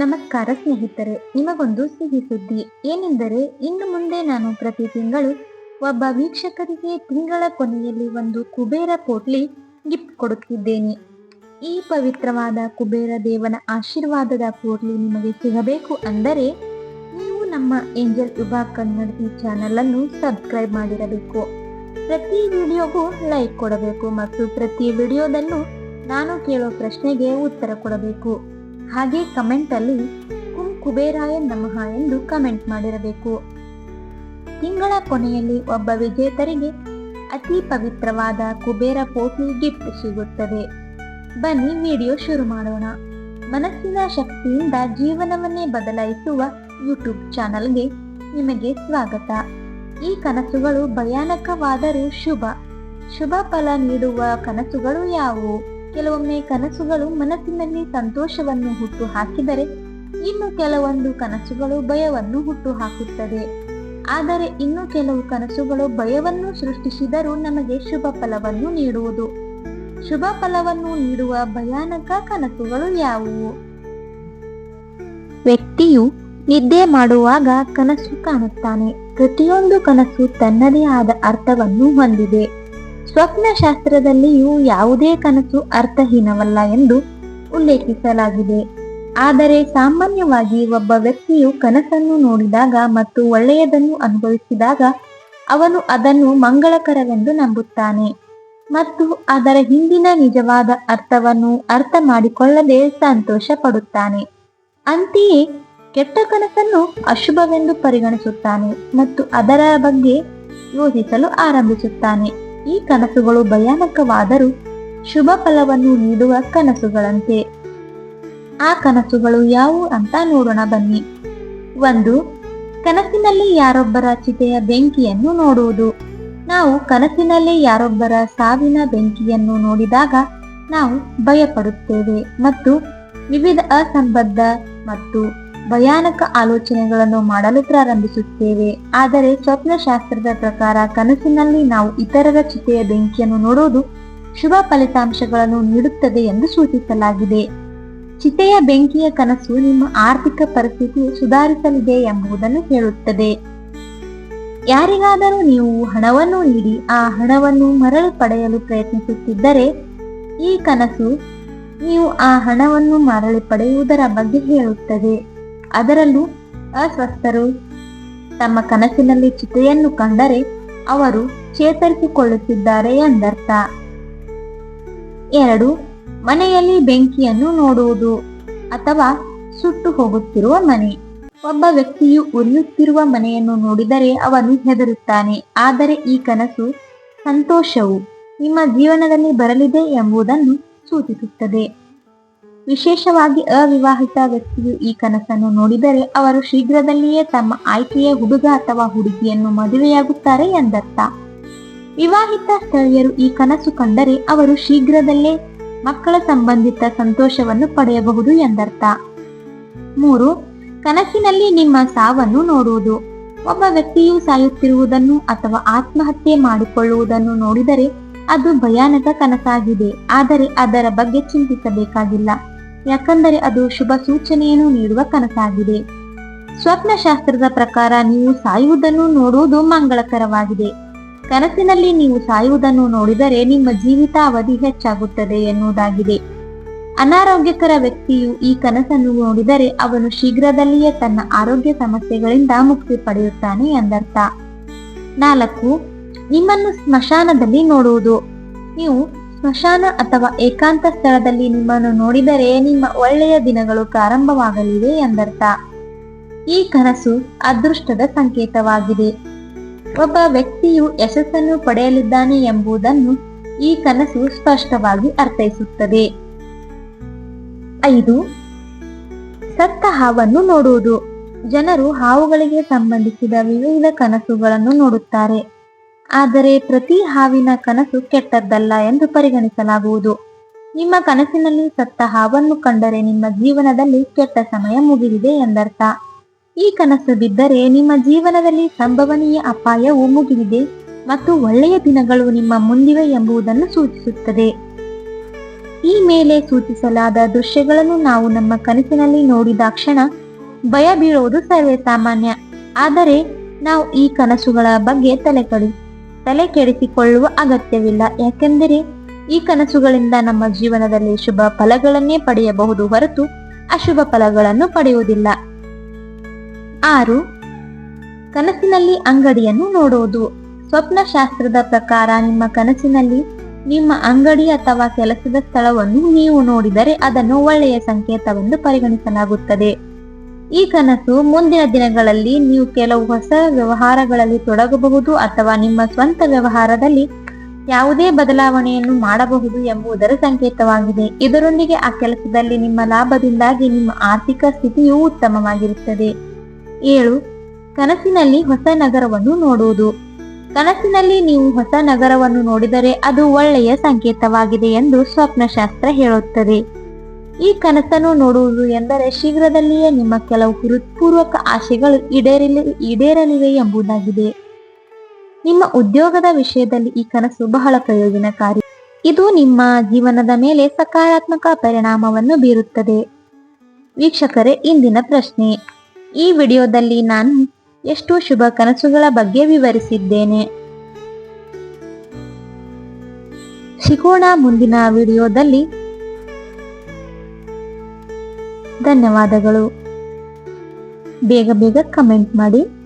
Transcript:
ನಮಸ್ಕಾರ ಸ್ನೇಹಿತರೆ ನಿಮಗೊಂದು ಸಿಹಿ ಸುದ್ದಿ. ಏನೆಂದರೆ, ಇನ್ನು ಮುಂದೆ ನಾನು ಪ್ರತಿ ತಿಂಗಳು ಒಬ್ಬ ವೀಕ್ಷಕರಿಗೆ ತಿಂಗಳ ಕೊನೆಯಲ್ಲಿ ಒಂದು ಕುಬೇರ ಪೋಟ್ಲಿ ಗಿಫ್ಟ್ ಕೊಡುತ್ತಿದ್ದೇನೆ. ಈ ಪವಿತ್ರವಾದ ಕುಬೇರ ದೇವನ ಆಶೀರ್ವಾದದ ಪೋಟ್ಲಿ ನಿಮಗೆ ಸಿಗಬೇಕು ಅಂದರೆ, ನೀವು ನಮ್ಮ ಏಂಜಲ್ ವಿಭಾಗ ಕನ್ನಡ ಚಾನಲ್ ಅನ್ನು ಸಬ್ಸ್ಕ್ರೈಬ್ ಮಾಡಿರಬೇಕು. ಪ್ರತಿ ವಿಡಿಯೋಗೂ ಲೈಕ್ ಕೊಡಬೇಕು ಮತ್ತು ಪ್ರತಿ ವಿಡಿಯೋದಲ್ಲೂ ನಾನು ಕೇಳೋ ಪ್ರಶ್ನೆಗೆ ಉತ್ತರ ಕೊಡಬೇಕು. ಹಾಗೆ ಕಮೆಂಟ್ ಅಲ್ಲಿ ಕುಂ ಕುಬೇರಾಯ ನಮಃ ಎಂದು ಕಮೆಂಟ್ ಮಾಡಿರಬೇಕು. ತಿಂಗಳ ಕೊನೆಯಲ್ಲಿ ಒಬ್ಬ ವಿಜೇತರಿಗೆ ಅತಿ ಪವಿತ್ರವಾದ ಕುಬೇರ ಪೋಟಿ ಗಿಫ್ಟ್ ಸಿಗುತ್ತದೆ. ಬನ್ನಿ ವಿಡಿಯೋ ಶುರು ಮಾಡೋಣ. ಮನಸ್ಸಿನ ಶಕ್ತಿಯಿಂದ ಜೀವನವನ್ನೇ ಬದಲಾಯಿಸುವ ಯೂಟ್ಯೂಬ್ ಚಾನಲ್ಗೆ ನಿಮಗೆ ಸ್ವಾಗತ. ಈ ಕನಸುಗಳು ಭಯಾನಕವಾದರೂ ಶುಭ. ಶುಭ ಫಲ ನೀಡುವ ಕನಸುಗಳು ಯಾವುವು? ಕೆಲವೊಮ್ಮೆ ಕನಸುಗಳು ಮನಸ್ಸಿನಲ್ಲಿ ಸಂತೋಷವನ್ನು ಹುಟ್ಟು ಹಾಕಿದರೆ ಇನ್ನು ಕೆಲವೊಂದು ಕನಸುಗಳು ಭಯವನ್ನು ಹುಟ್ಟು ಹಾಕುತ್ತದೆ ಆದರೆ ಇನ್ನು ಕೆಲವು ಕನಸುಗಳು ಭಯವನ್ನು ಸೃಷ್ಟಿಸಿದರೂ ನಮಗೆ ಶುಭ ಫಲವನ್ನು ನೀಡುವುದು. ಶುಭ ಫಲವನ್ನು ನೀಡುವ ಭಯಾನಕ ಕನಸುಗಳು ಯಾವುವು? ವ್ಯಕ್ತಿಯು ನಿದ್ದೆ ಮಾಡುವಾಗ ಕನಸು ಕಾಣುತ್ತಾನೆ. ಪ್ರತಿಯೊಂದು ಕನಸು ತನ್ನದೇ ಆದ ಅರ್ಥವನ್ನು ಹೊಂದಿದೆ. ಸ್ವಪ್ನಶಾಸ್ತ್ರದಲ್ಲಿಯೂ ಯಾವುದೇ ಕನಸು ಅರ್ಥಹೀನವಲ್ಲ ಎಂದು ಉಲ್ಲೇಖಿಸಲಾಗಿದೆ. ಆದರೆ ಸಾಮಾನ್ಯವಾಗಿ ಒಬ್ಬ ವ್ಯಕ್ತಿಯು ಕನಸನ್ನು ನೋಡಿದಾಗ ಮತ್ತು ಒಳ್ಳೆಯದನ್ನು ಅನುಭವಿಸಿದಾಗ ಅವನು ಅದನ್ನು ಮಂಗಳಕರವೆಂದು ನಂಬುತ್ತಾನೆ ಮತ್ತು ಅದರ ಹಿಂದಿನ ನಿಜವಾದ ಅರ್ಥವನ್ನು ಅರ್ಥ ಮಾಡಿಕೊಳ್ಳದೆ ಸಂತೋಷ ಪಡುತ್ತಾನೆ. ಅಂತೆಯೇ ಕೆಟ್ಟ ಕನಸನ್ನು ಅಶುಭವೆಂದು ಪರಿಗಣಿಸುತ್ತಾನೆ ಮತ್ತು ಅದರ ಬಗ್ಗೆ ಯೋಚಿಸಲು ಆರಂಭಿಸುತ್ತಾನೆ. ಈ ಕನಸುಗಳು ಭಯಾನಕವಾದರೂ ಶುಭ ಫಲವನ್ನು ನೀಡುವ ಕನಸುಗಳಂತೆ. ಆ ಕನಸುಗಳು ಯಾವುವು ಅಂತ ನೋಡೋಣ ಬನ್ನಿ. ಒಂದು, ಕನಸಿನಲ್ಲಿ ಯಾರೊಬ್ಬರ ಚಿತೆಯ ಬೆಂಕಿಯನ್ನು ನೋಡುವುದು. ನಾವು ಕನಸಿನಲ್ಲಿ ಯಾರೊಬ್ಬರ ಸಾವಿನ ಬೆಂಕಿಯನ್ನು ನೋಡಿದಾಗ ನಾವು ಭಯಪಡುತ್ತೇವೆ ಮತ್ತು ವಿವಿಧ ಅಸಂಬದ್ಧ ಮತ್ತು ಭಯಾನಕ ಆಲೋಚನೆಗಳನ್ನು ಮಾಡಲು ಪ್ರಾರಂಭಿಸುತ್ತೇವೆ. ಆದರೆ ಸ್ವಪ್ನಶಾಸ್ತ್ರದ ಪ್ರಕಾರ ಕನಸಿನಲ್ಲಿ ನಾವು ಇತರರ ಚಿತೆಯ ಬೆಂಕಿಯನ್ನು ನೋಡುವುದು ಶುಭ ಫಲಿತಾಂಶಗಳನ್ನು ನೀಡುತ್ತದೆ ಎಂದು ಸೂಚಿಸಲಾಗಿದೆ. ಚಿತೆಯ ಬೆಂಕಿಯ ಕನಸು ನಿಮ್ಮ ಆರ್ಥಿಕ ಪರಿಸ್ಥಿತಿ ಸುಧಾರಿಸಲಿದೆ ಎಂಬುದನ್ನು ಹೇಳುತ್ತದೆ. ಯಾರಿಗಾದರೂ ನೀವು ಹಣವನ್ನು ನೀಡಿ ಆ ಹಣವನ್ನು ಮರಳು ಪಡೆಯಲು ಪ್ರಯತ್ನಿಸುತ್ತಿದ್ದರೆ ಈ ಕನಸು ನೀವು ಆ ಹಣವನ್ನು ಮರಳಿ ಪಡೆಯುವುದರ ಬಗ್ಗೆ ಹೇಳುತ್ತದೆ. ಅದರಲ್ಲೂ ಅಸ್ವಸ್ಥರು ತಮ್ಮ ಕನಸಿನಲ್ಲಿ ಚಿತೆಯನ್ನು ಕಂಡರೆ ಅವರು ಚೇತರಿಸಿಕೊಳ್ಳುತ್ತಿದ್ದಾರೆ ಎಂದರ್ಥ. ಎರಡು, ಮನೆಯಲ್ಲಿ ಬೆಂಕಿಯನ್ನು ನೋಡುವುದು ಅಥವಾ ಸುಟ್ಟು ಹೋಗುತ್ತಿರುವ ಮನೆ. ಒಬ್ಬ ವ್ಯಕ್ತಿಯು ಉರಿಯುತ್ತಿರುವ ಮನೆಯನ್ನು ನೋಡಿದರೆ ಅವನು ಹೆದರುತ್ತಾನೆ, ಆದರೆ ಈ ಕನಸು ಸಂತೋಷವು ನಿಮ್ಮ ಜೀವನದಲ್ಲಿ ಬರಲಿದೆ ಎಂಬುದನ್ನು ಸೂಚಿಸುತ್ತದೆ. ವಿಶೇಷವಾಗಿ ಅವಿವಾಹಿತ ವ್ಯಕ್ತಿಯು ಈ ಕನಸನ್ನು ನೋಡಿದರೆ ಅವರು ಶೀಘ್ರದಲ್ಲಿಯೇ ತಮ್ಮ ಆಯ್ಕೆಯ ಹುಡುಗ ಅಥವಾ ಹುಡುಗಿಯನ್ನು ಮದುವೆಯಾಗುತ್ತಾರೆ ಎಂದರ್ಥ. ವಿವಾಹಿತ ಸ್ಥಳೀಯರು ಈ ಕನಸು ಕಂಡರೆ ಅವರು ಶೀಘ್ರದಲ್ಲೇ ಮಕ್ಕಳ ಸಂಬಂಧಿತ ಸಂತೋಷವನ್ನು ಪಡೆಯಬಹುದು ಎಂದರ್ಥ. ಮೂರು, ಕನಸಿನಲ್ಲಿ ನಿಮ್ಮ ಸಾವನ್ನು ನೋಡುವುದು. ಒಬ್ಬ ವ್ಯಕ್ತಿಯು ಸಾಯುತ್ತಿರುವುದನ್ನು ಅಥವಾ ಆತ್ಮಹತ್ಯೆ ಮಾಡಿಕೊಳ್ಳುವುದನ್ನು ನೋಡಿದರೆ ಅದು ಭಯಾನಕ ಕನಸಾಗಿದೆ, ಆದರೆ ಅದರ ಬಗ್ಗೆ ಚಿಂತಿಸಬೇಕಾಗಿಲ್ಲ. ಯಾಕಂದರೆ ಅದು ಶುಭ ಸೂಚನೆಯನ್ನು ನೀಡುವ ಕನಸಾಗಿದೆ. ಸ್ವಪ್ನಶಾಸ್ತ್ರದ ಪ್ರಕಾರ ನೀವು ಸಾಯುವುದನ್ನು ನೋಡುವುದು ಮಂಗಳಕರವಾಗಿದೆ. ಕನಸಿನಲ್ಲಿ ನೀವು ಸಾಯುವುದನ್ನು ನೋಡಿದರೆ ನಿಮ್ಮ ಜೀವಿತಾವಧಿ ಹೆಚ್ಚಾಗುತ್ತದೆ ಎನ್ನುವುದಾಗಿದೆ. ಅನಾರೋಗ್ಯಕರ ವ್ಯಕ್ತಿಯು ಈ ಕನಸನ್ನು ನೋಡಿದರೆ ಅವನು ಶೀಘ್ರದಲ್ಲಿಯೇ ತನ್ನ ಆರೋಗ್ಯ ಸಮಸ್ಯೆಗಳಿಂದ ಮುಕ್ತಿ ಪಡೆಯುತ್ತಾನೆ ಎಂದರ್ಥ. ನಾಲ್ಕು, ನಿಮ್ಮನ್ನು ಸ್ಮಶಾನದಲ್ಲಿ ನೋಡುವುದು. ನೀವು ಸ್ಮಶಾನ ಅಥವಾ ಏಕಾಂತ ಸ್ಥಳದಲ್ಲಿ ನಿಮ್ಮನ್ನು ನೋಡಿದರೆ ನಿಮ್ಮ ಒಳ್ಳೆಯ ದಿನಗಳು ಪ್ರಾರಂಭವಾಗಲಿವೆ ಎಂದರ್ಥ. ಈ ಕನಸು ಅದೃಷ್ಟದ ಸಂಕೇತವಾಗಿದೆ. ಒಬ್ಬ ವ್ಯಕ್ತಿಯು ಯಶಸ್ಸನ್ನು ಪಡೆಯಲಿದ್ದಾನೆ ಎಂಬುದನ್ನು ಈ ಕನಸು ಸ್ಪಷ್ಟವಾಗಿ ಅರ್ಥೈಸುತ್ತದೆ. ಐದು, ಸತ್ತ ಹಾವನ್ನು ನೋಡುವುದು. ಜನರು ಹಾವುಗಳಿಗೆ ಸಂಬಂಧಿಸಿದ ವಿವಿಧ ಕನಸುಗಳನ್ನು ನೋಡುತ್ತಾರೆ. ಆದರೆ ಪ್ರತಿ ಹಾವಿನ ಕನಸು ಕೆಟ್ಟದ್ದಲ್ಲ ಎಂದು ಪರಿಗಣಿಸಲಾಗುವುದು. ನಿಮ್ಮ ಕನಸಿನಲ್ಲಿ ಸತ್ತ ಹಾವನ್ನು ಕಂಡರೆ ನಿಮ್ಮ ಜೀವನದಲ್ಲಿ ಕೆಟ್ಟ ಸಮಯ ಮುಗಿದಿದೆ ಎಂದರ್ಥ. ಈ ಕನಸು ಬಿದ್ದರೆ ನಿಮ್ಮ ಜೀವನದಲ್ಲಿ ಸಂಭವನೀಯ ಅಪಾಯವು ಮುಗಿದಿದೆ ಮತ್ತು ಒಳ್ಳೆಯ ದಿನಗಳು ನಿಮ್ಮ ಮುಂದಿವೆ ಎಂಬುದನ್ನು ಸೂಚಿಸುತ್ತದೆ. ಈ ಮೇಲೆ ಸೂಚಿಸಲಾದ ದೃಶ್ಯಗಳನ್ನು ನಾವು ನಮ್ಮ ಕನಸಿನಲ್ಲಿ ನೋಡಿದ ಕ್ಷಣ ಭಯ ಬೀಳುವುದು ಸರ್ವೇ ಸಾಮಾನ್ಯ ಆದರೆ ನಾವು ಈ ಕನಸುಗಳ ಬಗ್ಗೆ ತಲೆ ತಲೆ ಕೆಡಿಸಿಕೊಳ್ಳುವ ಅಗತ್ಯವಿಲ್ಲ. ಯಾಕೆಂದರೆ ಈ ಕನಸುಗಳಿಂದ ನಮ್ಮ ಜೀವನದಲ್ಲಿ ಶುಭ ಫಲಗಳನ್ನೇ ಪಡೆಯಬಹುದು ಹೊರತು ಅಶುಭ ಫಲಗಳನ್ನು ಪಡೆಯುವುದಿಲ್ಲ. ಆರು, ಕನಸಿನಲ್ಲಿ ಅಂಗಡಿಯನ್ನು ನೋಡುವುದು. ಸ್ವಪ್ನಶಾಸ್ತ್ರದ ಪ್ರಕಾರ ನಿಮ್ಮ ಕನಸಿನಲ್ಲಿ ನಿಮ್ಮ ಅಂಗಡಿ ಅಥವಾ ಕೆಲಸದ ಸ್ಥಳವನ್ನು ನೀವು ನೋಡಿದರೆ ಅದನ್ನು ಒಳ್ಳೆಯ ಸಂಕೇತವೆಂದು ಪರಿಗಣಿಸಲಾಗುತ್ತದೆ. ಈ ಕನಸು ಮುಂದಿನ ದಿನಗಳಲ್ಲಿ ನೀವು ಕೆಲವು ಹೊಸ ವ್ಯವಹಾರಗಳಲ್ಲಿ ತೊಡಗಬಹುದು ಅಥವಾ ನಿಮ್ಮ ಸ್ವಂತ ವ್ಯವಹಾರದಲ್ಲಿ ಯಾವುದೇ ಬದಲಾವಣೆಯನ್ನು ಮಾಡಬಹುದು ಎಂಬುದರ ಸಂಕೇತವಾಗಿದೆ. ಇದರೊಂದಿಗೆ ಆ ಕೆಲಸದಲ್ಲಿ ನಿಮ್ಮ ಲಾಭದಿಂದಾಗಿ ನಿಮ್ಮ ಆರ್ಥಿಕ ಸ್ಥಿತಿಯು ಉತ್ತಮವಾಗಿರುತ್ತದೆ. ಏಳು, ಕನಸಿನಲ್ಲಿ ಹೊಸ ನಗರವನ್ನು ನೋಡುವುದು. ಕನಸಿನಲ್ಲಿ ನೀವು ಹೊಸ ನಗರವನ್ನು ನೋಡಿದರೆ ಅದು ಒಳ್ಳೆಯ ಸಂಕೇತವಾಗಿದೆ ಎಂದು ಸ್ವಪ್ನಶಾಸ್ತ್ರ ಹೇಳುತ್ತದೆ. ಈ ಕನಸನ್ನು ನೋಡುವುದು ಎಂದರೆ ಶೀಘ್ರದಲ್ಲಿಯೇ ನಿಮ್ಮ ಕೆಲವು ಹೃತ್ಪೂರ್ವಕ ಆಶೆಗಳು ಈಡೇರಲಿ ಈಡೇರಲಿವೆ ಎಂಬುದಾಗಿದೆ. ನಿಮ್ಮ ಉದ್ಯೋಗದ ವಿಷಯದಲ್ಲಿ ಈ ಕನಸು ಬಹಳ ಪ್ರಯೋಜನಕಾರಿ. ಇದು ನಿಮ್ಮ ಜೀವನದ ಮೇಲೆ ಸಕಾರಾತ್ಮಕ ಪರಿಣಾಮವನ್ನು ಬೀರುತ್ತದೆ. ವೀಕ್ಷಕರೇ, ಇಂದಿನ ಪ್ರಶ್ನೆ. ಈ ವಿಡಿಯೋದಲ್ಲಿ ನಾನು ಎಷ್ಟು ಶುಭ ಕನಸುಗಳ ಬಗ್ಗೆ ವಿವರಿಸಿದ್ದೇನೆ. ಸಿಗೋಣ ಮುಂದಿನ ವಿಡಿಯೋದಲ್ಲಿ. ಧನ್ಯವಾದಗಳು. ಬೇಗ ಬೇಗ ಕಮೆಂಟ್ ಮಾಡಿ.